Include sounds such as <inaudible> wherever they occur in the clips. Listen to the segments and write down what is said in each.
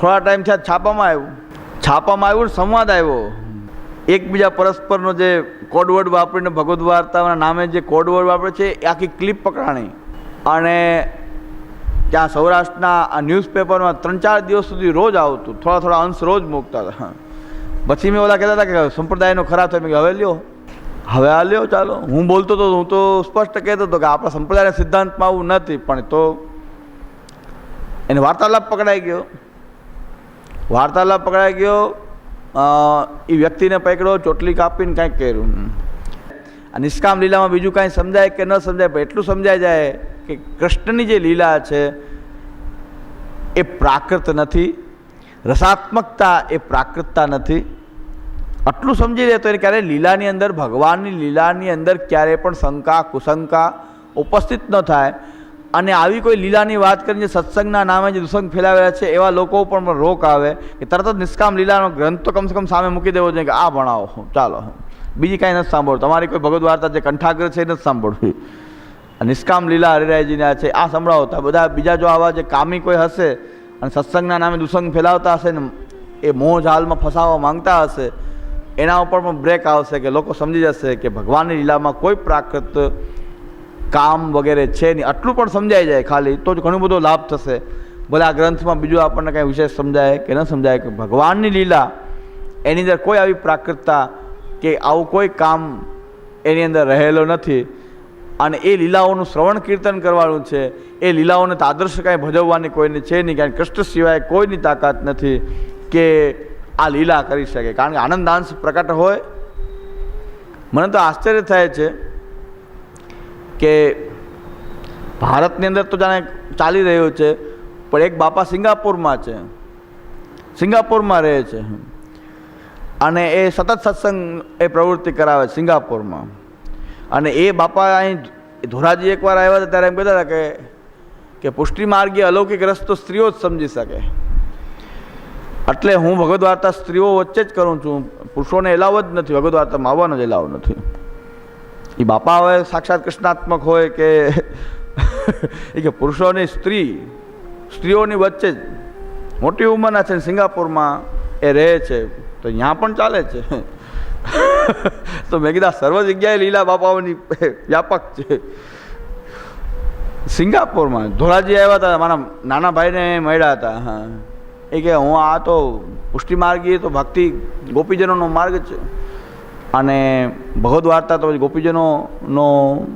થોડા ટાઈમ થયા છાપામાં આવ્યું. છાપામાં આવ્યું સંવાદ આવ્યો. એકબીજા પરસ્પરનો જે કોડવર્ડ વાપરીને ભગવદ્ વાર્તાના નામે જે કોડવર્ડ વાપરે છે, એ આખી ક્લિપ પકડાણી. અને ત્યાં સૌરાષ્ટ્રના આ ન્યૂઝપેપરમાં ત્રણ ચાર દિવસ સુધી રોજ આવતું. થોડા થોડા અંશ રોજ મૂકતા હતા. પછી મેં ઓલા કહેતા હતા કે સંપ્રદાયનો ખરાબ થયો. મેં હવે લ્યો. હવે આ લ્યો, ચાલો. હું બોલતો હતો હું તો સ્પષ્ટ કહેતો હતો કે આપણા સંપ્રદાયના સિદ્ધાંતમાં આવું નથી. પણ તો એને વાર્તાલાપ પકડાઈ ગયો. વાર્તાલાપ પકડાઈ ગયો. એ વ્યક્તિને પકડ્યો, ચોટલી કાપીને કાંઈક કર્યું. આ નિષ્કામ લીલામાં બીજું કાંઈ સમજાય કે ન સમજાય, પણ એટલું સમજાય જાય કે કૃષ્ણની જે લીલા છે, એ પ્રાકૃત નથી. રસાત્મકતા એ પ્રાકૃતતા નથી. આટલું સમજી લે તો એને ક્યારેય લીલાની અંદર, ભગવાનની લીલાની અંદર ક્યારેય પણ શંકા, કુશંકા ઉપસ્થિત ન થાય. અને આવી કોઈ લીલાની વાત કરીને સત્સંગના નામે જે દુસંગ ફેલાવેલા છે, એવા લોકો પણ રોક આવે. કે તરત જ નિષ્કામ લીલાનો ગ્રંથ તો કમસે કમ સામે મૂકી દેવો જોઈએ કે આ ભણાવો ચાલો બીજી કાંઈ નથી સાંભળવું. તમારી કોઈ ભગવદ વાર્તા જે કંઠાગ્ર છે એ નથી સાંભળવી. નિષ્કામ લીલા હરિરાયજીના છે, આ સંભળાવતા બધા બીજા જો આવા જે કામી કોઈ હશે અને સત્સંગના નામે દુસંગ ફેલાવતા હશે ને એ મોહ જાલમાં ફસાવવા માંગતા હશે, એના ઉપર પણ બ્રેક આવશે કે લોકો સમજી જશે કે ભગવાનની લીલામાં કોઈ પ્રાકૃત કામ વગેરે છે નહીં. આટલું પણ સમજાઈ જાય ખાલી, તો જ ઘણો બધો લાભ થશે. ભલે આ ગ્રંથમાં બીજું આપણને કાંઈ વિશેષ સમજાય કે ન સમજાય, કે ભગવાનની લીલા, એની અંદર કોઈ આવી પ્રાકૃતતા કે આવું કોઈ કામ એની અંદર રહેલો નથી. અને એ લીલાઓનું શ્રવણ કીર્તન કરવાનું છે. એ લીલાઓને તાદર્શ કાંઈ ભજવવાની કોઈને છે નહીં, કારણ કૃષ્ણ સિવાય કોઈની તાકાત નથી કે આ લીલા કરી શકે. કારણ કે આનંદાંશ પ્રકટ હોય. મને તો આશ્ચર્ય થાય છે કે ભારતની અંદર તો જાણે ચાલી રહ્યું છે, પણ એક બાપા સિંગાપુરમાં છે. સિંગાપુરમાં રહે છે. અને એ સતત સત્સંગ એ પ્રવૃત્તિ કરાવે સિંગાપુરમાં. અને એ બાપા અહીં ધોરાજી એકવાર આવ્યા હતા ત્યારે એમ કહેતા હતા કે કે પુષ્ટિ માર્ગીય અલૌકિક રસ્તો સ્ત્રીઓ જ સમજી શકે. એટલે હું ભગવદ્ સ્ત્રીઓ વચ્ચે જ કરું છું. પુરુષોને એલાવ જ નથી, ભગવદ્ આવવાનો જ એલાવ નથી. એ બાપા હવે સાક્ષાત કૃષ્ણાત્મક હોય કે <laughs> એ કે પુરુષોની સ્ત્રી, સ્ત્રીઓની વચ્ચે જ. મોટી ઉંમરના છે સિંગાપુરમાં એ રહે છે, તો ત્યાં પણ ચાલે છે. <laughs> તો મેં કીધા સર્વ જગ્યાએ લીલા બાપાઓની <laughs> વ્યાપક છે. સિંગાપુરમાં ધોરાજી આવ્યા હતા, મારા નાના ભાઈને મળ્યા હતા, હા. એ કે હું આ તો પુષ્ટિ માર્ગી તો ભક્તિ ગોપીજનોનો માર્ગ છે. અને ભગવદ્ વાર્તા તો ગોપીજનોનો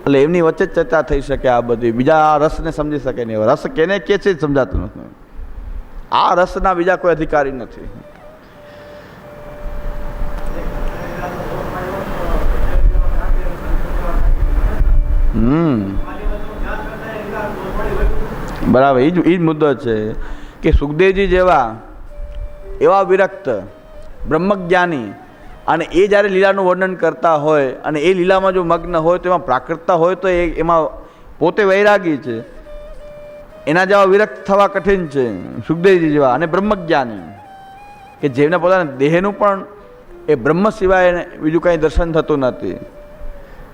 એટલે એમની વચ્ચે જ ચર્ચા થઈ શકે આ બધી. બીજા રસને સમજી શકે નહીં. રસ કેને કે છે સમજાતું નથી. આ રસના બીજા કોઈ અધિકારી નથી. હમ. બરાબર. એ જ એ જ મુદ્દો છે કે સુખદેવજી જેવા એવા વિરક્ત, બ્રહ્મજ્ઞાની અને એ જ્યારે લીલાનું વર્ણન કરતા હોય અને એ લીલામાં જો મગ્ન હોય તો એમાં પ્રાકૃતતા હોય તો એ એમાં પોતે વૈરાગી છે. એના જેવા વિરક્ત થવા કઠિન છે. સુખદેવજી જેવા અને બ્રહ્મજ્ઞાની. કે જેમને પોતાના દેહનું પણ એ બ્રહ્મ સિવાય બીજું કાંઈ દર્શન થતું નથી.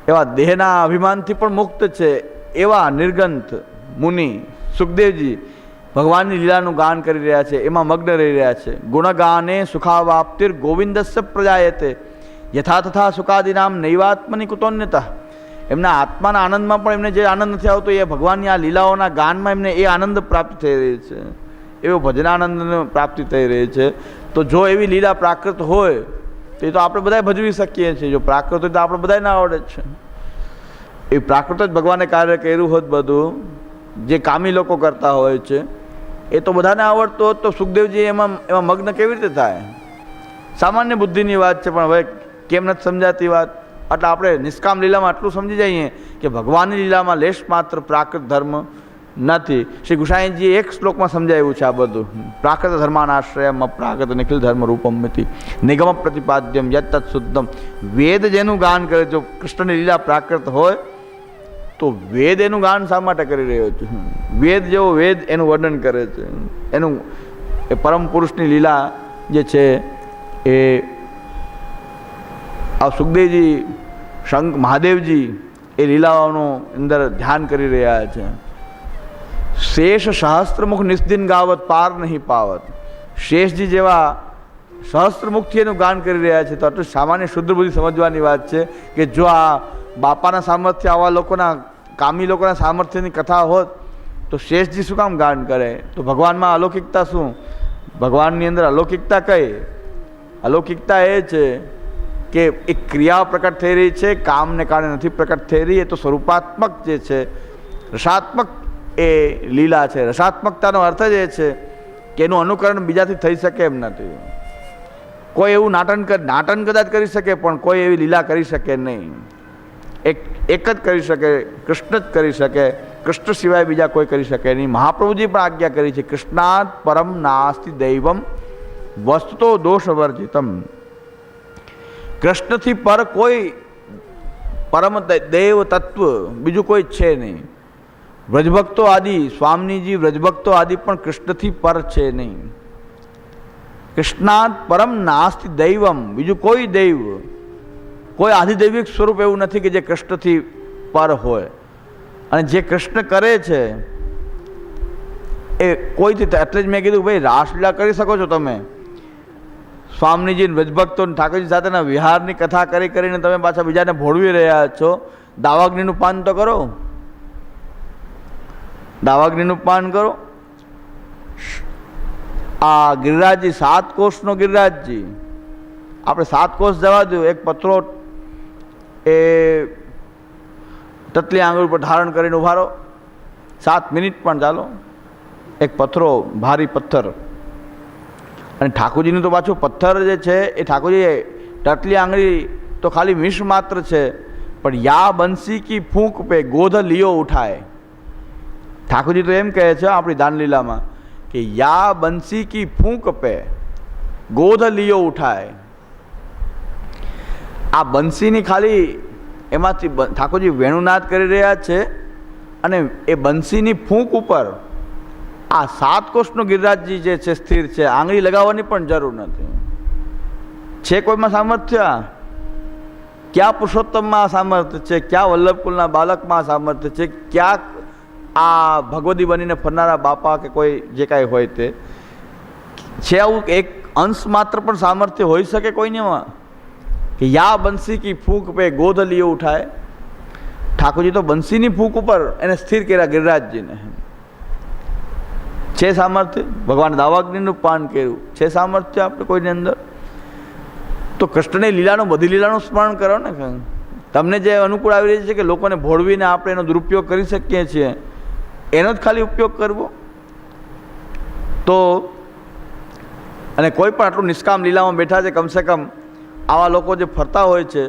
એવા દેહના અભિમાનથી પણ મુક્ત છે. એવા નિર્ગંથ, મુનિ, સુખદેવજી ભગવાનની લીલાનું ગાન કરી રહ્યા છે, એમાં મગ્ન રહી રહ્યા છે. ગુણગાને સુખાવાપ્તિર ગોવિંદસ્ય પ્રજાયતે, યથા તથા સુખાદિનામ નૈવાત્મની કુતોન્યતા. એમના આત્માના આનંદમાં પણ એમને જે આનંદ નથી આવતો, એ ભગવાનની આ લીલાઓના ગાનમાં એમને એ આનંદ પ્રાપ્ત થઈ રહી છે. એવો ભજનાનંદની પ્રાપ્તિ થઈ રહી છે. તો જો એવી લીલા પ્રાકૃત હોય, તો એ તો આપણે બધાય ભજવી શકીએ છીએ. જો પ્રાકૃત હોય તો આપણે બધાને આવડે છે. એ પ્રાકૃત જ ભગવાને કાર્ય કર્યું હોત બધું, જે કામી લોકો કરતા હોય છે એ તો બધાને આવડતો હોત તો સુખદેવજી એમાં એમાં મગ્ન કેવી રીતે થાય? સામાન્ય બુદ્ધિની વાત છે, પણ હવે કેમ નથી સમજાતી વાત? એટલે આપણે નિષ્કામ લીલામાં આટલું સમજી જઈએ કે ભગવાનની લીલામાં લેશ માત્ર પ્રાકૃત ધર્મ નથી. શ્રી ગુસાઈજીએ એક શ્લોકમાં સમજાવ્યું છે આ બધું. પ્રાકૃત ધર્માનાશ્રયમ પ્રાકૃત નિખિલ ધર્મ રૂપમ મિતિ નિગમ પ્રતિપાદ્યમ યત શુદ્ધમ વેદ જેનું ગાન કરે જો કૃષ્ણની લીલા પ્રાકૃત હોય તો વેદ એનું ગાન શા માટે કરી રહ્યો છે? વેદ જેવો વેદ એનું વર્ણન કરે છે. એનું એ પરમ પુરુષની લીલા જે છે એ આ સુખદેવજી શંક મહાદેવજી એ લીલાઓનું અંદર ધ્યાન કરી રહ્યા છે. શેષ સહસ્ત્રમુખ નિસ્દિન ગાવત પાર નહીં પાવત. શેષજી જેવા સહસ્ત્રમુખથી એનું ગાન કરી રહ્યા છે. તો આટલું સામાન્ય શુદ્ધ બુદ્ધિ સમજવાની વાત છે કે જો આ બાપાના સામર્થ્ય, આવા લોકોના, કામી લોકોના સામર્થ્યની કથા હોત, તો શેષજી શું કામ ગાન કરે? તો ભગવાનમાં અલૌકિકતા શું? ભગવાનની અંદર અલૌકિકતા કઈ? અલૌકિકતા એ છે કે એક ક્રિયા પ્રકટ થઈ રહી છે, કામને કારણે નથી પ્રકટ થઈ રહી, એ તો સ્વરૂપાત્મક જે છે, રસાત્મક એ લીલા છે. રસાત્મકતાનો અર્થ જ એ છે કે એનું અનુકરણ બીજાથી થઈ શકે એમ નથી. કોઈ એવું નાટન નાટન કદાચ કરી શકે, પણ કોઈ એવી લીલા કરી શકે નહીં. એક એક જ કરી શકે, કૃષ્ણ જ કરી શકે, કૃષ્ણ સિવાય બીજા કોઈ કરી શકે નહીં. મહાપ્રભુજી પણ આજ્ઞા કરી છે કૃષ્ણાત પરમ નાસ્તિ દૈવમ વસ્તુતો દોષ વર્જિતમ કૃષ્ણથી પર કોઈ પરમ દૈવ દેવ તત્વ બીજું કોઈ છે નહીં. વ્રજભક્તો આદિ, સ્વામીજી વ્રજભક્તો આદિ પણ કૃષ્ણથી પર છે નહીં. કૃષ્ણાત પરમ નાસ્તિ દૈવમ, બીજું કોઈ દૈવ કોઈ આધિદૈવિક સ્વરૂપ એવું નથી કે જે કૃષ્ણથી પર હોય. અને જે કૃષ્ણ કરે છે, એ કોઈથી એટલે જ મેં કીધું, ભાઈ, રાસલીલા કરી શકો છો તમે. સ્વામીજી વ્રજભક્તો ઠાકોરજી સાથેના વિહારની કથા કરી કરીને તમે પાછા બીજાને ભોળવી રહ્યા છો. દાવાગ્નિનું પાન તો કરો. દાવાગ્નિનું પાન કરો. આ ગિરિરાજજી, સાત કોષનો ગિરિરાજજી. આપણે સાત કોષ જવા દઉં એક પથરો એ તતલી આંગળી ઉપર ધારણ કરીને ઉભારો સાત મિનિટ પણ ચાલો. એક પથ્થરો, ભારી પથ્થર. અને ઠાકોરજીનું તો પાછું પથ્થર જે છે, એ ઠાકોરજી ટટલી આંગળી તો ખાલી મિશ માત્ર છે, પણ યા બંસી કી ફૂંક પે ગોધ લિયો ઉઠાય. ઠાકોરજી તો એમ કહે છે આપણી દાનલીલામાં કે યા બંસી કી ફૂંક પે ગોધ લિયો ઉઠાય. આ બંસીની ખાલી એમાંથી ઠાકોરજી વેણુનાદ કરી રહ્યા છે અને એ બંસીની ફૂંક ઉપર આ સાત કોષનો ગિરિરાજજી જે છે, સ્થિર છે, આંગળી લગાવવાની પણ જરૂર નથી. છે કોઈમાં સામર્થ્ય? ક્યાં પુરુષોત્તમમાં સામર્થ્ય છે? ક્યાં વલ્લભકુલના બાલકમાં સામર્થ્ય છે? ક્યાં આ ભગવદી બનીને ફરનારા બાપા કે કોઈ જે કાંઈ હોય તે? છે આવું એક અંશ માત્ર પણ સામર્થ્ય હોઈ શકે કોઈનેમાં કે યા બંસી કી ફૂંક પે ગોધ લીએ ઉઠાય ઠાકોરજી તો બંસીની ફૂંક ઉપર એને સ્થિર કર્યા ગિરિરાજજીને. છે સામર્થ્ય? ભગવાન દાવાગ્નિનું પાન કર્યું. છે સામર્થ્ય આપણે કોઈની અંદર? તો કૃષ્ણની લીલાનું, બધી લીલાનું સ્મરણ કરો ને તમને જે અનુકૂળ આવી રહી છે કે લોકોને ભોળવીને આપણે એનો દુરુપયોગ કરી શકીએ છીએ, એનો જ ખાલી ઉપયોગ કરવો? તો, અને કોઈ પણ આટલું નિષ્કામ લીલામાં બેઠા છે, કમસે કમ આવા લોકો જે ફરતા હોય છે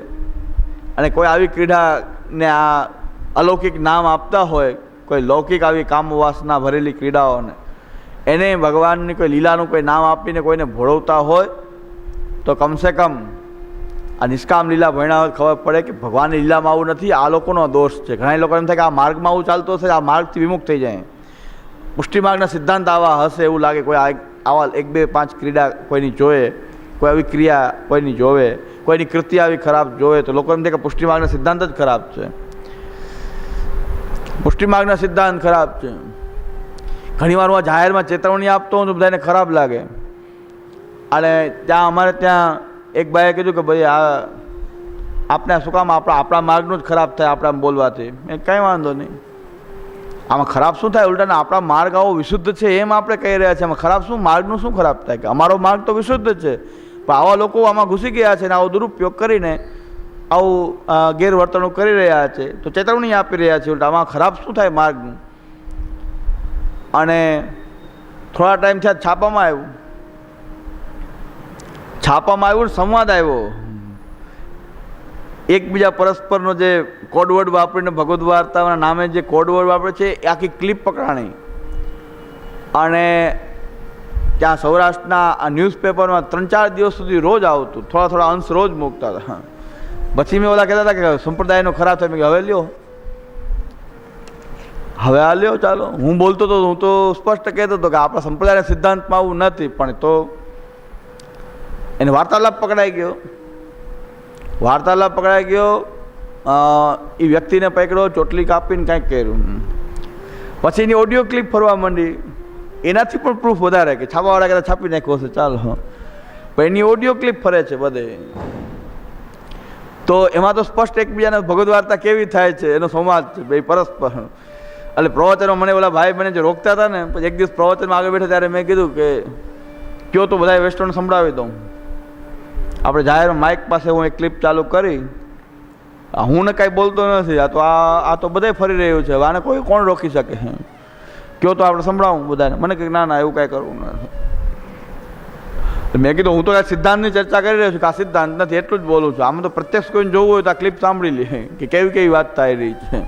અને કોઈ આવી ક્રીડાને આ અલૌકિક નામ આપતા હોય, કોઈ લૌકિક આવી કામવાસના ભરેલી ક્રીડાઓને, એને ભગવાનની કોઈ લીલાનું કોઈ નામ આપીને કોઈને ભોળવતા હોય, તો કમસે કમ આ નિષ્કામ લીલા ભણ્યા હોય ખબર પડે કે ભગવાનની લીલામાં આવું નથી, આ લોકોનો દોષ છે. ઘણા લોકો એમ થાય કે આ માર્ગમાં આવું ચાલતો હશે, આ માર્ગથી વિમુખ થઈ જાય. પુષ્ટિમાર્ગના સિદ્ધાંત આવા હશે એવું લાગે કોઈ આવા એક બે પાંચ ક્રીડા કોઈની જોવે કોઈ આવી ક્રિયા કોઈની જોવે, કોઈની કૃતિ આવી ખરાબ જોવે, તો લોકો એમ કે પુષ્ટિ માર્ગના સિદ્ધાંત જ ખરાબ છે. પુષ્ટિ માર્ગના સિદ્ધાંત ખરાબ છે. ઘણીવાર હું જાહેરમાં ચેતવણી આપતો હોઉં તો બધાને ખરાબ લાગે. અને ત્યાં અમારે ત્યાં એક ભાઈએ કીધું કે ભાઈ, આ આપણે શું કામ? આપણા આપણા માર્ગનું જ ખરાબ થાય આપણા બોલવાથી. મેં કંઈ વાંધો નહીં. આમાં ખરાબ શું થાય? ઉલટાને આપણા માર્ગ આવો વિશુદ્ધ છે એમ આપણે કહી રહ્યા છીએ. આમાં ખરાબ શું? માર્ગનું શું ખરાબ થાય? કે અમારો માર્ગ તો વિશુદ્ધ છે. પણ આવા લોકો આમાં ઘૂસી ગયા છે ને આવો દુરુપયોગ કરીને આવું ગેરવર્તણૂક કરી રહ્યા છે. તો ચેતવણી આપી રહ્યા છે. આમાં ખરાબ શું થાય માર્ગનું? અને થોડા ટાઈમ થયા છાપામાં આવ્યું. છાપામાં આવ્યું સંવાદ આવ્યો. એકબીજા પરસ્પરનો જે કોડવર્ડ વાપરીને ભગવદ્ વાર્તાના નામે જે કોડવર્ડ વાપરે છે, એ આખી ક્લિપ પકડાણી. અને ત્યાં સૌરાષ્ટ્રના આ ન્યૂઝપેપરમાં ત્રણ ચાર દિવસ સુધી રોજ આવતું. થોડા થોડા અંશ રોજ મૂકતા હતા. પછી મેં ઓલા કહેતા હતા કે સંપ્રદાયનો ખરાબ થયો. મેં હવે લ્યો. હવે આ લ્યો, ચાલો. હું બોલતો હતો હું તો સ્પષ્ટ કહેતો હતો કે આપણા સંપ્રદાયના સિદ્ધાંતમાં આવું નથી, પણ તો એને વાર્તાલાપ પકડાઈ ગયો. વાર્તાલાપ પકડાઈ ગયો. એ વ્યક્તિને પકડ્યો, ચોટલી કાપીને કાંઈક કર્યું. પછી એની ઓડિયો ક્લિપ ફરવા માંડી. એનાથી પણ પ્રૂફ વધારે કે છાપાવાળા કદાચ છાપી નાખ્યો હશે, ચાલ. પણ એની ઓડિયો ક્લિપ ફરે છે બધે. તો એમાં તો સ્પષ્ટ એકબીજાને ભગવદ વાર્તા કેવી થાય છે, એનો સંવાદ છે, બે પરસ્પર. એટલે પ્રવચનમાં મને ઓલા ભાઈ બને જે રોકતા હતા ને, પછી એક દિવસ પ્રવચનમાં આગળ બેઠા ત્યારે મેં કીધું કે, કયો તો બધા વેસ્ટર્ન સંભળાવી દઉં. આપણે જાહેર માઇક પાસે હું એક ક્લિપ ચાલુ કરી. હું ને કાંઈ બોલતો નથી, આ તો આ આ તો બધે ફરી રહ્યું છે આને કોઈ, કોણ રોકી શકે? કયો તો આપણે સંભળાવું બધાને? મને કે ના ના, એવું કાંઈ કરવું નથી. મેં કીધું, હું તો કાંઈ સિદ્ધાંતની ચર્ચા કરી રહ્યો છું, કે આ સિદ્ધાંત નથી, એટલું જ બોલું છું. આમાં તો પ્રત્યક્ષ કોઈને જોવું હોય તો આ ક્લિપ સાંભળી લે. કે કેવી કેવી વાત થઈ રહી છે?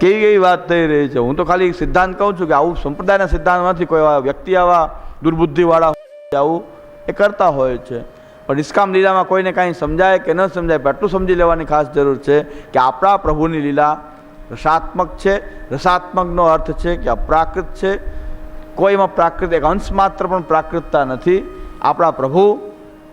કેવી કેવી વાત થઈ રહી છે? હું તો ખાલી સિદ્ધાંત કહું છું કે આવું સંપ્રદાયના સિદ્ધાંતમાંથી કોઈ આવા વ્યક્તિ આવા દુર્બુદ્ધિવાળા આવું એ કરતા હોય છે. પણ નિષ્કામ લીલામાં કોઈને કાંઈ સમજાય કે ન સમજાય, પણ આટલું સમજી લેવાની ખાસ જરૂર છે કે આપણા પ્રભુની લીલા રસાત્મક છે. રસાત્મકનો અર્થ છે કે અપ્રાકૃત છે. કોઈમાં પ્રાકૃત એક અંશ માત્ર પણ પ્રાકૃતતા નથી. આપણા પ્રભુ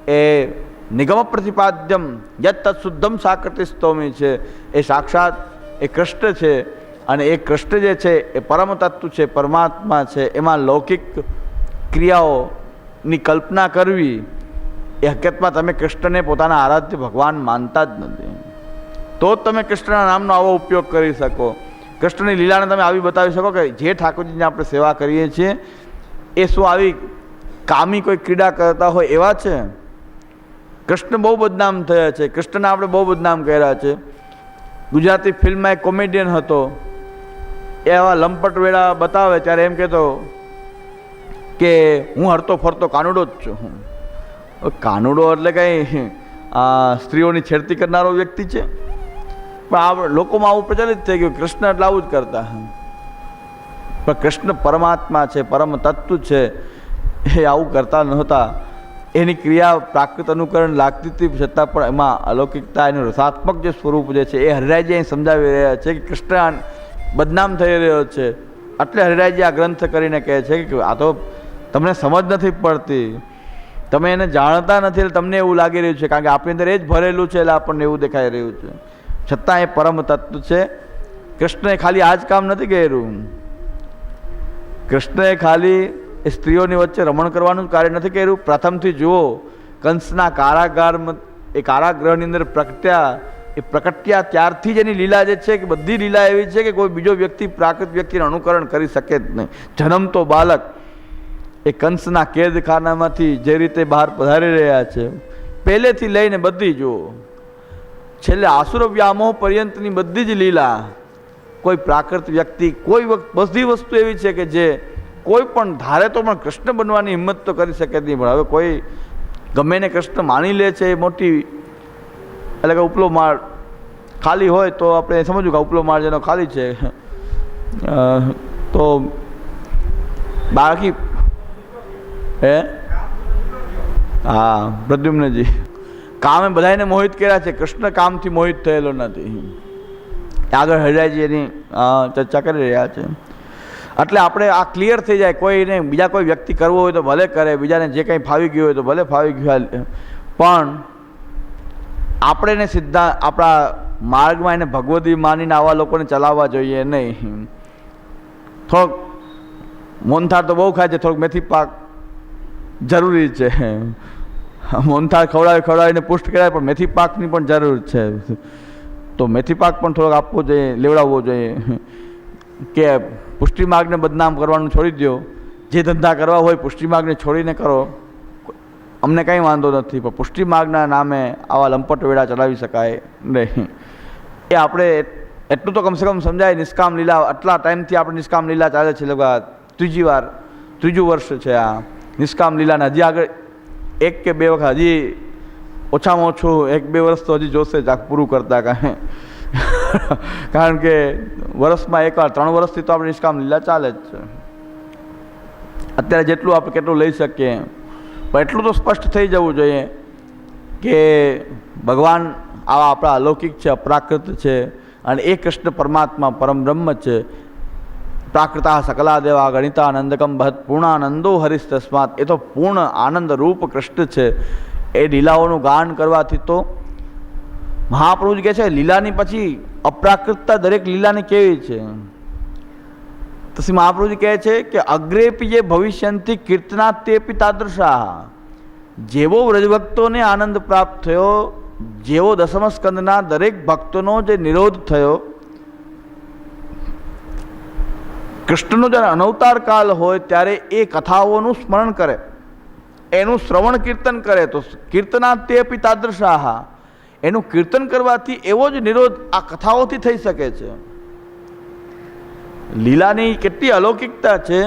એ નિગમ પ્રતિપાદ્યમ યત શુદ્ધમ સાકૃતિ સ્તોમી છે. એ સાક્ષાત એ કૃષ્ણ છે અને એ કૃષ્ણ જે છે એ પરમ તત્વ છે, પરમાત્મા છે. એમાં લૌકિક ક્રિયાઓની કલ્પના કરવી એ હકીકતમાં તમે કૃષ્ણને પોતાના આરાધ્ય ભગવાન માનતા જ નથી. તો જ તમે કૃષ્ણના નામનો આવો ઉપયોગ કરી શકો. કૃષ્ણની લીલાને તમે આવી બતાવી શકો કે જે ઠાકોરજીની આપણે સેવા કરીએ છીએ, એ શું આવી કામી કોઈ ક્રીડા કરતા હોય એવા છે? કૃષ્ણ બહુ બદનામ થયા છે. કૃષ્ણને આપણે બહુ બદનામ કર્યા છે. ગુજરાતી ફિલ્મમાં એક કોમેડિયન હતો. એ લંપટ વેળા બતાવે ત્યારે એમ કહેતો કે હું હરતો ફરતો કાનુડો જ છું હું. કાનુડો એટલે કંઈ, આ સ્ત્રીઓની છેડતી કરનારો વ્યક્તિ છે? પણ આ લોકોમાં આવું પ્રચલિત થઈ ગયું, કૃષ્ણ એટલે આવું જ કરતા. પણ કૃષ્ણ પરમાત્મા છે, પરમ તત્વ છે, એ આવું કરતા નહોતા. એની ક્રિયા પ્રાકૃત અનુકરણ લાગતી હતી, છતાં પણ એમાં અલૌકિકતા, એનું રસાત્મક જે સ્વરૂપ જે છે, એ હરિરાયજી અહીં સમજાવી રહ્યા છે કે કૃષ્ણ બદનામ થઈ રહ્યો છે. એટલે હરિરાયજી આ ગ્રંથ કરીને કહે છે કે આ તો તમને સમજ નથી પડતી. તમે એને જાણતા નથી એટલે તમને એવું લાગી રહ્યું છે, કારણ કે આપણી અંદર એ જ ભરેલું છે એટલે આપણને એવું દેખાઈ રહ્યું છે. છતાં એ પરમ તત્વ છે. કૃષ્ણએ ખાલી આ જ કામ નથી કર્યું. કૃષ્ણએ ખાલી સ્ત્રીઓની વચ્ચે રમણ કરવાનું કાર્ય નથી કર્યું. પ્રથમથી જુઓ, કંસના કારાગારમાં, એ કારાગૃહની અંદર પ્રગટ્યા, એ પ્રકટ્યા ત્યારથી જ એની લીલા જે છે કે બધી લીલા એવી છે કે કોઈ બીજો વ્યક્તિ, પ્રાકૃત વ્યક્તિનું અનુકરણ કરી શકે જ નહીં. જન્મતો બાલક. એ કંસના કેદખાનામાંથી જે રીતે બહાર પધારી રહ્યા છે. પહેલેથી લઈને બધી જુઓ. છેલ્લે આસુર વ્યામોહ પર્યંતની બધી જ લીલા. કોઈ પ્રાકૃત વ્યક્તિ, કોઈ વખત બધી વસ્તુ એવી છે કે જે કોઈ પણ ધારે તો પણ કૃષ્ણ બનવાની હિંમત તો કરી શકે નહીં, પણ હવે કોઈ ગમે ને કૃષ્ણ માની લે છે એ મોટી, એટલે કે ઉપલો માળ ખાલી હોય તો આપણે સમજવું કે ઉપલો માળ જેનો ખાલી છે. તો બાકી હે? હા, પ્રદ્યુમ્નજી. કામે બધાને મોહિત કર્યા છે. કૃષ્ણ કામથી મોહિત થયેલો નથી. આગળ હરિરાયજી એની ચર્ચા કરી રહ્યા છે. એટલે આપણે આ ક્લિયર થઈ જાય. કોઈને બીજા કોઈ વ્યક્તિ કરવો હોય તો ભલે કરે, બીજાને જે કંઈ ફાવી ગયું હોય તો ભલે ફાવી ગયું પણ આપણે એને સીધા, આપણા માર્ગમાં એને ભગવદી માનીને આવા લોકોને ચલાવવા જોઈએ નહીં. થોડોક મોનથાળ તો બહુ ખાય છે. થોડોક મેથી પાક જરૂરી છે. <laughs> મોનથાળ ખવડાવી, ખવડાવીને પુષ્ટ કરાય, પણ મેથી પાકની પણ જરૂર છે. તો મેથી પાક પણ થોડોક આપવો જોઈએ, લેવડાવવો જોઈએ. <laughs> કે પુષ્ટિ માર્ગને બદનામ કરવાનું છોડી દો જે ધંધા કરવા હોય પુષ્ટિ માર્ગને છોડીને કરો. અમને કંઈ વાંધો નથી, પણ પુષ્ટિ માર્ગના નામે આવા લંપટ વેળા ચલાવી શકાય નહીં. એ આપણે એટલું તો કમસે કમ સમજાય, નિષ્કામ લીલા, આટલા ટાઈમથી આપણે નિષ્કામ લીલા ચાલે છે લગા ત્રીજી વાર, ત્રીજું વર્ષ છે આ. નિષ્કામ લીલાને હજી આગળ એક કે બે વખત હજી ઓછામાં ઓછું એક બે વર્ષ તો હજી જોશે જ આ પૂરું કરતા કાંઈ. કારણ કે વર્ષમાં એકવાર, ત્રણ વર્ષથી તો આપણે નિષ્કામ લીલા ચાલે જ છે. અત્યારે જેટલું આપણે કેટલું લઈ શકીએ. પણ એટલું તો સ્પષ્ટ થઈ જવું જોઈએ કે ભગવાન આવા આપણા અલૌકિક છે, અપ્રાકૃત છે, અને એ કૃષ્ણ પરમાત્મા પરમ બ્રહ્મ છે. પ્રાકૃતા સકલા દેવા ગણિતાનંદકમ ભત પૂર્ણાનંદો હરીશ તસ્માત એ તો પૂર્ણ આનંદ રૂપ કૃષ્ણ છે એ લીલાઓનું ગાન કરવાથી તો મહાપ્રભુજી કહે છે લીલાની પછી અપ્રાકૃતતા દરેક લીલાની કેવી છે તો શ્રી મહાપ્રભુજી કહે છે કે અગ્રેપી જે ભવિષ્યંથી કીર્તના તેપી તાદૃશા જેવો વ્રજભક્તોને આનંદ પ્રાપ્ત થયો જેવો દસમ સ્કંદના દરેક ભક્તોનો જે નિરોધ થયો કૃષ્ણનો જ્યારે અનવતાર કાલ હોય ત્યારે એ કથાઓનું સ્મરણ કરે. એનું શ્રવણ કીર્તન કરે તો કીર્તના તે પિતાદૃશાહ એનું કીર્તન કરવાથી એવો જ નિરોધ આ કથાઓથી થઈ શકે છે. લીલાની કેટલી અલૌકિકતા છે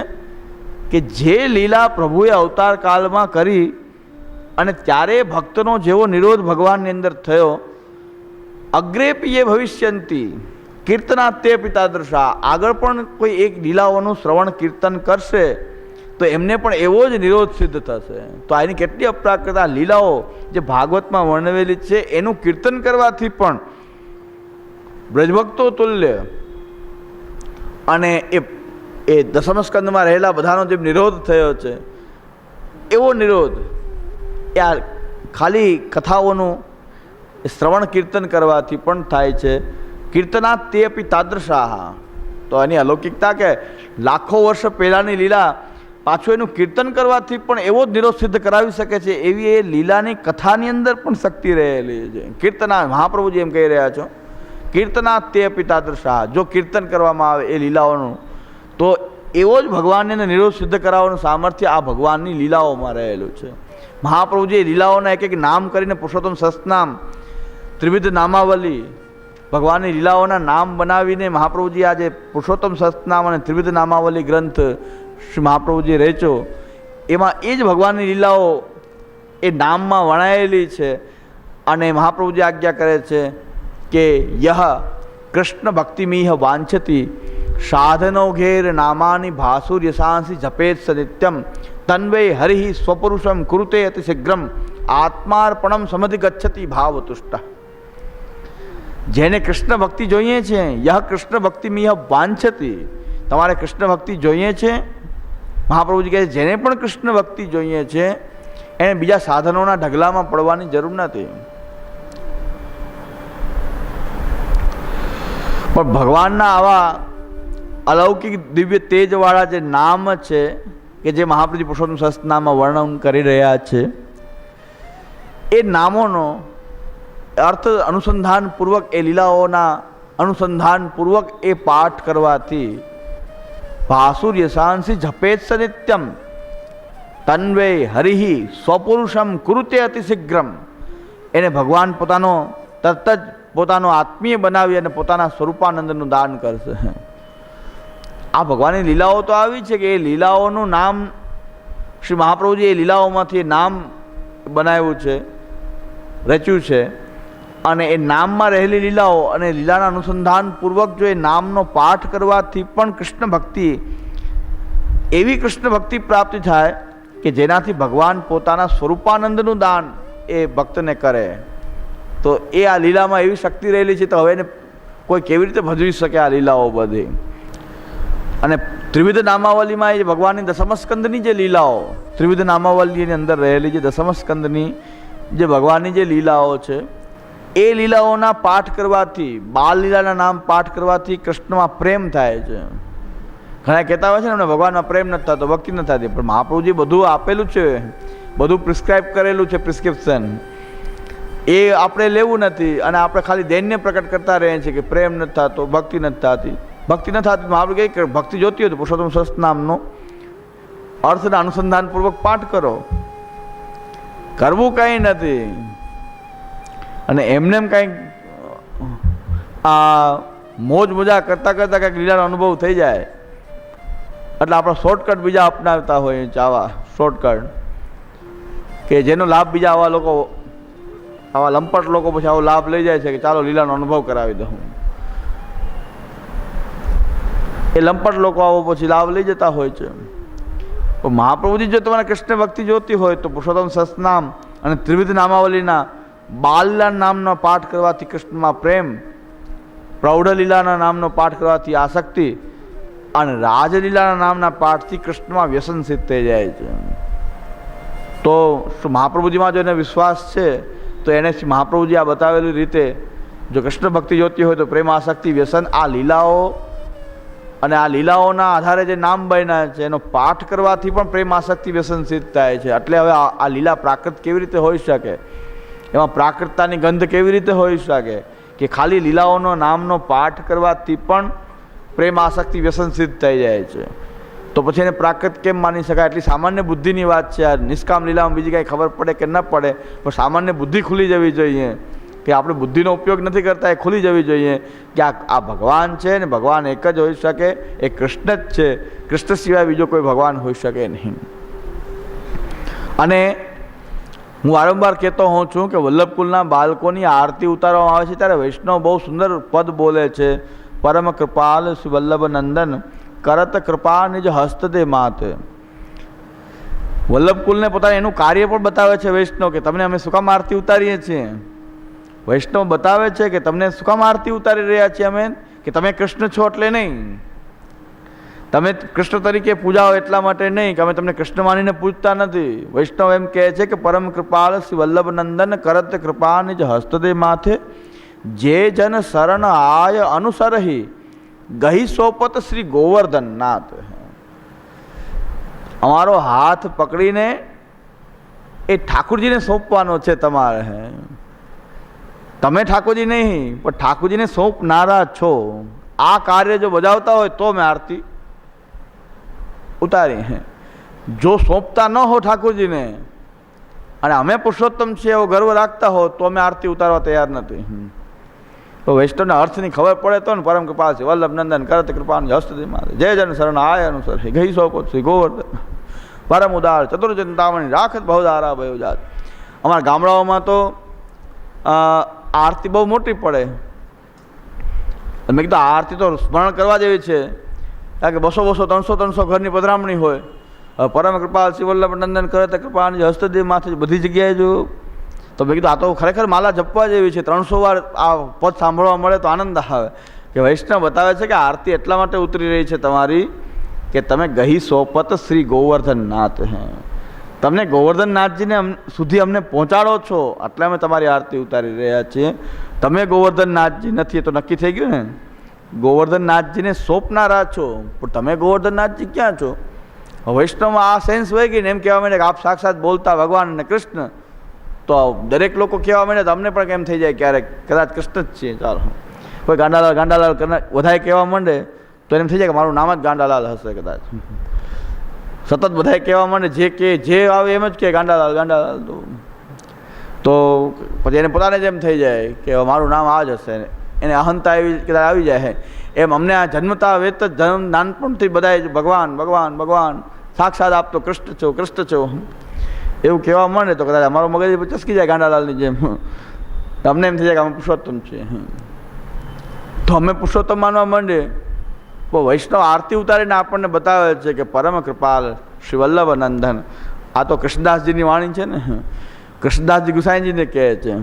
કે જે લીલા પ્રભુએ અવતાર કાળમાં કરી અને ત્યારે ભક્તનો જેવો નિરોધ ભગવાનની અંદર થયો, અગ્રેપીએ ભવિષ્યંતી. કીર્તના તે પિતાદૃશા. આગળ પણ કોઈ એક લીલાઓનું શ્રવણ કીર્તન કરશે, તો એમને પણ એવો જ નિરોધ સિદ્ધ થશે. તો આની કેટલી અપ્રાકૃતા લીલાઓ જે ભાગવતમાં વર્ણવેલી છે, એનું કીર્તન કરવાથી પણ બ્રજભક્તો તુલ્ય અને એ એ દશમસ્કંદમાં રહેલા બધાનો જે નિરોધ થયો છે, એવો નિરોધ, એ આ ખાલી કથાઓનું શ્રવણ કીર્તન કરવાથી પણ થાય છે. કીર્તના તે અપી તાદૃશાહ તો એની અલૌકિકતા કે લાખો વર્ષ પહેલાંની લીલા પાછું એનું કીર્તન કરવાથી પણ એવો જ નિરોધ સિદ્ધ કરાવી શકે છે એવી એ લીલાની કથાની અંદર પણ શક્તિ રહેલી છે. કીર્તના મહાપ્રભુજી એમ કહી રહ્યા છો. કીર્તના તે પિતાદૃશા જો કીર્તન કરવામાં આવે એ લીલાઓનું, તો એવો જ ભગવાનને નિરોધ સિદ્ધ કરાવવાનું સામર્થ્ય આ ભગવાનની લીલાઓમાં રહેલું છે. મહાપ્રભુજી લીલાઓના એક એક નામ કરીને પુરુષોત્તમ સસ્નામ ત્રિવિધ નામાવલી ભગવાનની લીલાઓના નામ બનાવીને મહાપ્રભુજી આજે પુરુષોત્તમ સસ્તનામ અને ત્રિવિધ નામાવલી ગ્રંથ શ્રી મહાપ્રભુજી રેચો એમાં એ જ ભગવાનની લીલાઓ એ નામમાં વણાયેલી છે અને મહાપ્રભુજી આજ્ઞા કરે છે કે યહ કૃષ્ણ ભક્તિમીહ વાંછતી, સાધનો ઘેર નામાની ભાસુર્યસાંસી જપેત સ નિત્યમ તન્વે હરિ સ્વપુરુષમ કૃતે અતિશીઘ્રમ, આત્માર્પણમ સમધિ ગચ્છતી ભાવતુષ્ટ. જેને કૃષ્ણ ભક્તિ જોઈએ છે, યહ કૃષ્ણ ભક્તિ મિહ વાંછતી. તમારે કૃષ્ણ ભક્તિ જોઈએ છે? મહાપ્રભુજી કહે છે, જેને પણ કૃષ્ણ ભક્તિ જોઈએ છે, એને બીજા સાધનોના ઢગલામાં પડવાની જરૂર નથી. પણ ભગવાનના આવા અલૌકિક દિવ્ય તેજવાળા જે નામ છે, કે જે મહાપ્રભુજી પુરુષોત્તમ સસ્તનામાં વર્ણન કરી રહ્યા છે, એ નામોનો અર્થ અનુસંધાનપૂર્વક એ લીલાઓના અનુસંધાનપૂર્વક એ પાઠ કરવાથી ભાસુર્ય યશાંસી જપેત સનિત્યમ તન્વે હરિહિ સ્વપુરુષમ કુરુતે અતિશીઘ્રમ. એને ભગવાન પોતાનો, તરત જ પોતાનો આત્મીય બનાવી અને પોતાના સ્વરૂપાનંદનું દાન કરશે. આ ભગવાનની લીલાઓ તો આવી છે કે એ લીલાઓનું નામ, શ્રી મહાપ્રભુજી એ લીલાઓમાંથી નામ બનાવ્યું છે, રચ્યું છે. અને એ નામમાં રહેલી લીલાઓ અને લીલાના અનુસંધાનપૂર્વક જો એ નામનો પાઠ કરવાથી પણ કૃષ્ણ ભક્તિ, એવી કૃષ્ણ ભક્તિ પ્રાપ્ત થાય કે જેનાથી ભગવાન પોતાના સ્વરૂપાનંદનું દાન એ ભક્તને કરે. તો એ આ લીલામાં એવી શક્તિ રહેલી છે તો હવે એને કોઈ કેવી રીતે ભજવી શકે આ લીલાઓ બધી? અને ત્રિવિધ નામાવલીમાં એ ભગવાનની દસમસ્કંદની જે લીલાઓ, ત્રિવિધ નામાવલીની અંદર રહેલી જે દસમસ્કંદની જે ભગવાનની જે લીલાઓ છે એ લીલાઓના પાઠ કરવાથી, બાલ લીલાના નામ પાઠ કરવાથી કૃષ્ણમાં પ્રેમ થાય છે. ઘણા કહેતા હોય છે ને એમને ભગવાનમાં પ્રેમ નથી થતો, ભક્તિ નથી થતી. પણ મહાપ્રભુજી બધું આપેલું છે. બધું પ્રિસ્ક્રાઇબ કરેલું છે પ્રિસ્ક્રિપ્શન એ આપણે લેવું નથી અને આપણે ખાલી દૈન્ય પ્રકટ કરતા રહીએ છીએ કે પ્રેમ નથી થતો, ભક્તિ નથી થતી. ભક્તિ નથી થતી કહે કે ભક્તિ જોતી હોય તો પુરુષોત્તમ સસ્ત નામનો અર્થના અનુસંધાનપૂર્વક પાઠ કરો. કરવું કંઈ નથી. અને એમને એમ કાંઈક, આ મોજ મજા કરતાં કરતાં કાંઈક લીલાનો અનુભવ થઈ જાય. એટલે આપણે શોર્ટકટ બીજા અપનાવતા હોય ચાવા શોર્ટકટ કે જેનો લાભ બીજા આવા લોકો, આવા લંપટ લોકો પછી આવો લાભ લઈ જાય છે કે ચાલો લીલાનો અનુભવ કરાવી દઉં. એ લંપટ લોકો આવો પછી લાભ લઈ જતા હોય છે. મહાપ્રભુજી જો તમારે કૃષ્ણ ભક્તિ જોતી હોય તો પુરુષોત્તમ સસનામ અને ત્રિવિધ નામાવલીના બાલલીલા નામનો પાઠ કરવાથી કૃષ્ણમાં પ્રેમ, પ્રૌઢલીલાના નામનો પાઠ કરવાથી આસક્તિ અને રાજલીલાના નામના પાઠથી કૃષ્ણમાં વ્યસન સિદ્ધ થઈ જાય છે. તો શું મહાપ્રભુજીમાં જો એને વિશ્વાસ છે, તો એને મહાપ્રભુજી આ બતાવેલી રીતે જો કૃષ્ણ ભક્તિ જોતી હોય તો પ્રેમ, આસક્તિ, વ્યસન આ લીલાઓ અને આ લીલાઓના આધારે જે નામ બન્યા છે, એનો પાઠ કરવાથી પણ પ્રેમ, આસક્તિ, વ્યસન થાય છે. એટલે હવે આ લીલા પ્રાકૃત કેવી રીતે હોઈ શકે? એમાં પ્રાકૃતતાની ગંધ કેવી રીતે હોઈ શકે? કે ખાલી લીલાઓનો નામનો પાઠ કરવાથી પણ પ્રેમ આસક્તિ વ્યસન સિદ્ધ થઈ જાય છે. તો પછી એને પ્રાકૃત કેમ માની શકાય? એટલી સામાન્ય બુદ્ધિની વાત છે આ. નિષ્કામ લીલામાં બીજી કાંઈ ખબર પડે કે ન પડે, પણ સામાન્ય બુદ્ધિ ખુલી જવી જોઈએ. કે આપણે બુદ્ધિનો ઉપયોગ નથી કરતા, એ ખુલી જવી જોઈએ. કે આ આ ભગવાન છે ને ભગવાન એક જ હોઈ શકે, એ કૃષ્ણ જ છે. કૃષ્ણ સિવાય બીજો કોઈ ભગવાન હોઈ શકે નહીં. અને હું વારંવાર કહેતો હોઉં છું કે વલ્લભકુલના બાળકોની આરતી ઉતારવામાં આવે છે ત્યારે વૈષ્ણવ બહુ સુંદર પદ બોલે છે. પરમ કૃપાલ શ્રી વલ્લભ નંદન કરત કૃપા નિજ હસ્તદે માત. વલ્લભકુલને પોતાને એનું કાર્ય પણ બતાવે છે વૈષ્ણવ કે તમને અમે શું કામ આરતી ઉતારીએ છીએ? વૈષ્ણવ બતાવે છે કે તમને શું કામ આરતી ઉતારી રહ્યા છીએ અમે? કે તમે કૃષ્ણ છો એટલે નહીં? તમે કૃષ્ણ તરીકે પૂજાઓ એટલા માટે નહીં કે અમે તમને કૃષ્ણ માનીને પૂજતા નથી. વૈષ્ણવ એમ કહે છે કે પરમ કૃપાલ શ્રી વલ્લભ નંદન કરત કૃપાની જ હસ્તદે માથે. જે જન શરણ આય અનુસરહી, ગહી સોપત શ્રી ગોવર્ધન નાથ. અમારો હાથ પકડીને એ ઠાકુરજીને સોંપવાનો છે તમારે. તમે ઠાકોરજી નહીં, પણ ઠાકોરજીને સોંપનારા છો. આ કાર્ય જો બજાવતા હોય તો મેં આરતી ઉતારી હે. જો સોંપતા ન હો ઠાકોરજીને, અને અમે પુરુષોત્તમ છીએ એવો ગર્વ રાખતા હો, તો અમે આરતી ઉતારવા તૈયાર નથી. તો વૈષ્ણવના અર્થની ખબર પડે તો ને પરમ કૃપા છે. વલ્લભ નંદન કરત કૃપાન હસ્તદીમાં જય જન શરણ આય અનુસર હે. ગઈ સોપો શ્રી ગોવર્ધન. પરમ ઉદાર ચતુર્ચિંતામણી રાખત બહુધારા ભયો જાત અમારા ગામડાઓમાં તો આરતી બહુ મોટી પડે. મેં કીધું આરતી તો સ્મરણ કરવા જેવી છે. કારણ કે બસો બસો, ત્રણસો ત્રણસો ઘરની પધરામણી હોય. પરમ કૃપાલ શિવલ્લભ નંદન કરે તો કૃપાની હસ્તદેવ માથે બધી જગ્યાએ જો. તો મેં કીધું, આ તો ખરેખર માલા જપવા જેવી છે. ત્રણસો વાર આ પદ સાંભળવા મળે તો આનંદ આવે. કે વૈષ્ણવ બતાવે છે કે આરતી એટલા માટે ઉતરી રહી છે તમારી કે તમે ગહી સોપત શ્રી ગોવર્ધન નાથ હે. તમને ગોવર્ધનનાથજીને સુધી અમને પહોંચાડો છો. એટલે અમે તમારી આરતી ઉતારી રહ્યા છીએ. તમે ગોવર્ધનનાથજી નથી, એ તો નક્કી થઈ ગયું ને? ગોવર્ધનનાથજીને સોંપનારા છો. પણ તમે ગોવર્ધનનાથજી ક્યાં છો? વૈષ્ણવ આ સેન્સ હોય ગઈ ને એમ કહેવા માંડે કે આપ સાક્ષાત બોલતા ભગવાન અને કૃષ્ણ. તો દરેક લોકો કહેવા માંડે તો અમને પણ કેમ થઈ જાય? ક્યારેક કદાચ કૃષ્ણ જ છીએ. ચાલો. કોઈ ગાંડાલાલ ગાંડાલાલ કરનાર વધારે કહેવા માંડે તો એમ થઈ જાય કે મારું નામ જ ગાંડાલાલ હશે કદાચ. સતત બધાએ કહેવા માંડે જે કે, જે આવે એમ જ કે ગાંડાલાલ ગાંડાલાલ તો. તો પછી એને પોતાને જ એમ થઈ જાય કે મારું નામ આ જ હશે. એને અહંતા એવી કદાચ આવી જાય એમ અમને આ જન્મતા વેત જન્મ નાનપણથી બધાએ જ ભગવાન ભગવાન ભગવાન, સાક્ષાત આપતો કૃષ્ણ છો કૃષ્ણ છો. એવું કહેવા માંડે તો કદાચ અમારો મગજ ચસકી જાય ગાંડાલાલની જેમ. અમને એમ થઈ જાય કે અમે પુરુષોત્તમ છીએ. તો અમે પુરુષોત્તમ માનવા માંડે તો વૈષ્ણવ આરતી ઉતારીને આપણને બતાવે છે કે પરમ કૃપાલ શ્રી વલ્લભ નંદન આ તો કૃષ્ણદાસજીની વાણી છે ને. કૃષ્ણદાસજી ગુસાઈજીને કહે છે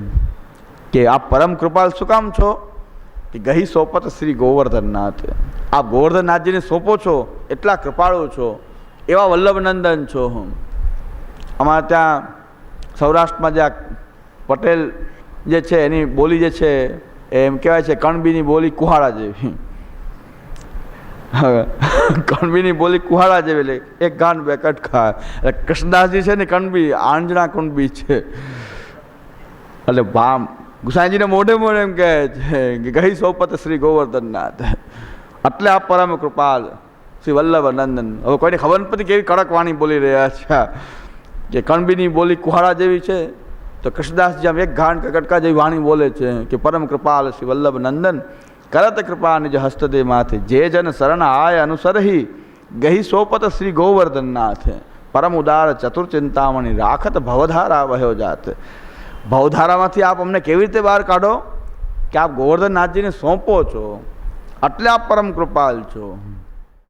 કે આપ પરમ કૃપાલ શું કામ છો? કે ગહી સોપત શ્રી ગોવર્ધનનાથ. આપ ગોવર્ધનનાથજીને સોંપો છો, એટલા કૃપાળુ છો, એવા વલ્લભ નંદન છો હું. અમારે ત્યાં સૌરાષ્ટ્રમાં જે આ પટેલ જે છે, એની બોલી જે છે, એમ કહેવાય છે, કણબીની બોલી કુહાડા જેવી. કણબીની બોલી કુહાડા જેવી, એટલે એક ગાન બે કટકા એટલે કૃષ્ણદાસજી છે ને કણબી, આંજણા કુંડબી છે. એટલે ભામ ગુસાઈજીને મોઢે મોઢે એમ કહે છે કે ગઈ સોપત શ્રી ગોવર્ધનનાથ. એટલે આ પરમ કૃપાલ, શ્રી વલ્લભ નંદન હવે કોઈને ખબર નથી કેવી કડક વાણી બોલી રહ્યા છે. કે કણબીની બોલી કુહાડા જેવી છે. તો કૃષ્ણદાસજી આમ એક કે કટકા જેવી વાણી બોલે છે કે પરમ કૃપાલ શ્રી વલ્લભ નંદન કરત કૃપા નિજ હસ્તદે માથે. જે જન શરણ આય અનુસરહી, ગહી સોપત શ્રી ગોવર્ધનનાથ. પરમ ઉદાર ચતુર ચિંતામણી રાખત ભવધારા વહ્યો જાત. ભવધારામાંથી આપ અમને કેવી રીતે બહાર કાઢો કે આપ ગોવર્ધનનાથજીને સોંપો છો? એટલે આપ પરમ કૃપાલ છો.